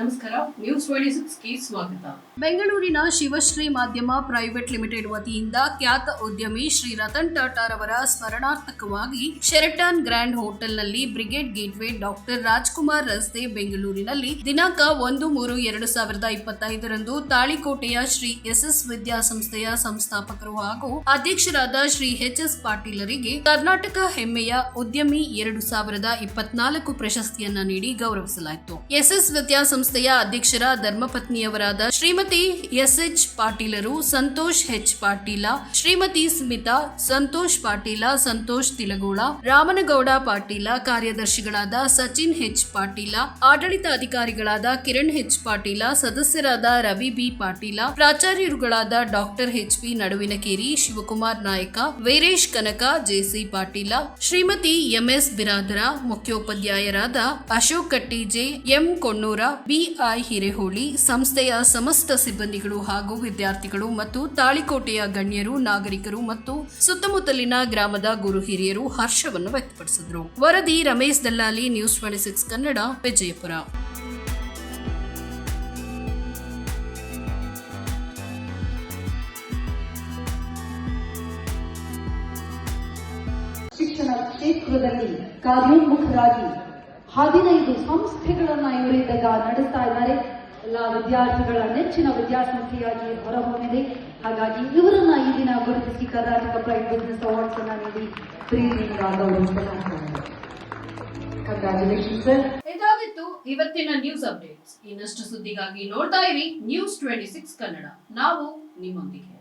ನಮಸ್ಕಾರ news twenty ಸ್ವಾಗತ. ಬೆಂಗಳೂರಿನ ಶಿವಶ್ರೀ ಮಾಧ್ಯಮ ಪ್ರೈವೇಟ್ ಲಿಮಿಟೆಡ್ ವತಿಯಿಂದ ಖ್ಯಾತ ಉದ್ಯಮಿ ಶ್ರೀ ರತನ್ ಟಾಟಾರ್ ಅವರ ಸ್ಮರಣಾರ್ಥಕವಾಗಿ ಶೆರಟನ್ ಗ್ರ್ಯಾಂಡ್ ಹೋಟೆಲ್ನಲ್ಲಿ ಬ್ರಿಗೇಡ್ ಗೇಟ್ವೇ ಡಾಕ್ಟರ್ ರಾಜ್ಕುಮಾರ್ ರಸ್ತೆ ಬೆಂಗಳೂರಿನಲ್ಲಿ ದಿನಾಂಕ ಒಂದು ಮೂರು ಎರಡು ಸಾವಿರದ ಇಪ್ಪತ್ತೈದರಂದು ತಾಳಿಕೋಟೆಯ ಶ್ರೀ ಎಸ್ ಎಸ್ ವಿದ್ಯಾಸಂಸ್ಥೆಯ ಸಂಸ್ಥಾಪಕರು ಹಾಗೂ ಅಧ್ಯಕ್ಷರಾದ ಶ್ರೀ ಎಚ್ ಎಸ್ ಪಾಟೀಲರಿಗೆ ಕರ್ನಾಟಕ ಹೆಮ್ಮೆಯ ಉದ್ಯಮಿ ಎರಡು ಸಾವಿರದ ಇಪ್ಪತ್ನಾಲ್ಕು ಪ್ರಶಸ್ತಿಯನ್ನ ನೀಡಿ ಗೌರವಿಸಲಾಯಿತು. ಎಸ್ಎಸ್ ವಿದ್ಯಾಸಂಸ್ಥೆಯ ಅಧ್ಯಕ್ಷರ ಧರ್ಮಪತ್ನಿಯವರಾದ ಶ್ರೀಮತಿ ಎಸ್ ಎಚ್ ಪಾಟೀಲರು ಸಂತೋಷ್ ಹೆಚ್ ಪಾಟೀಲ, ಶ್ರೀಮತಿ ಸ್ಮಿತಾ, ಸಂತೋಷ್ ಪಾಟೀಲ, ಸಂತೋಷ್ ತಿಲಗೋಳ, ರಾಮನಗೌಡ ಪಾಟೀಲ, ಕಾರ್ಯದರ್ಶಿಗಳಾದ ಸಚಿನ್ ಹೆಚ್ ಪಾಟೀಲ ಆಡಳಿತಾಧಿಕಾರಿಗಳಾದ ಕಿರಣ್ ಹೆಚ್ ಪಾಟೀಲ, ಸದಸ್ಯರಾದ Ravi B Patil, ಪ್ರಾಚಾರ್ಯರುಗಳಾದ doctor H P Naduvinakeri Shivakumar Nayak, Veeresh Kanaka JC Patil, Shrimati MS Biradar, ಮುಖ್ಯೋಪಾಧ್ಯಾಯರಾದ Ashok Kattije, M Konnur BI Hireholi, ಸಂಸ್ಥೆಯ ಸಮಸ್ತ ಸಿಬ್ಬಂದಿಗಳು ಹಾಗೂ ವಿದ್ಯಾರ್ಥಿಗಳು ಮತ್ತು ತಾಳಿಕೋಟೆಯ ಗಣ್ಯರು, ನಾಗರಿಕರು ಮತ್ತು ಸುತ್ತಮುತ್ತಲಿನ ಗ್ರಾಮದ ಗುರು ಹಿರಿಯರು ಹರ್ಷವನ್ನು ವ್ಯಕ್ತಪಡಿಸಿದರು. ವರದಿ Ramesh Dallali news twenty six Kannada, Vijayapura. ಕ್ಷೇತ್ರದಲ್ಲಿ ಕಾರ್ಯೋನ್ಮುಖರಾಗಿ ಹದಿನೈದು ಸಂಸ್ಥೆಗಳನ್ನ ಇವರಿದ್ದಾಗ ನಡೆಸ್ತಾ ಇದ್ದಾರೆ. ಎಲ್ಲ ವಿದ್ಯಾರ್ಥಿಗಳ ನೆಚ್ಚಿನ ವಿದ್ಯಾಸಂಸ್ಥೆಯಾಗಿ ಹೊರಹೊಮ್ಮಿದೆ. ಹಾಗಾಗಿ ಇವರನ್ನ ಈ ದಿನ ಗುರುತಿಸಿ ಕರ್ನಾಟಕ ಪ್ರೈಡ್ ಬಿಸ್ನೆಸ್ ಅವಾರ್ಡ್ಸ್ ಅನ್ನ ನೀಡಿ ಇದಾಗಿತ್ತು ಇವತ್ತಿನ ನ್ಯೂಸ್ ಅಪ್ಡೇಟ್ಸ್ ಇನ್ನಷ್ಟು ಸುದ್ದಿಗಾಗಿ ನೋಡ್ತಾ ಇರಿ ನ್ಯೂಸ್ ಟ್ವೆಂಟಿ ಸಿಕ್ಸ್ ಕನ್ನಡ. ನಾವು ನಿಮ್ಮೊಂದಿಗೆ.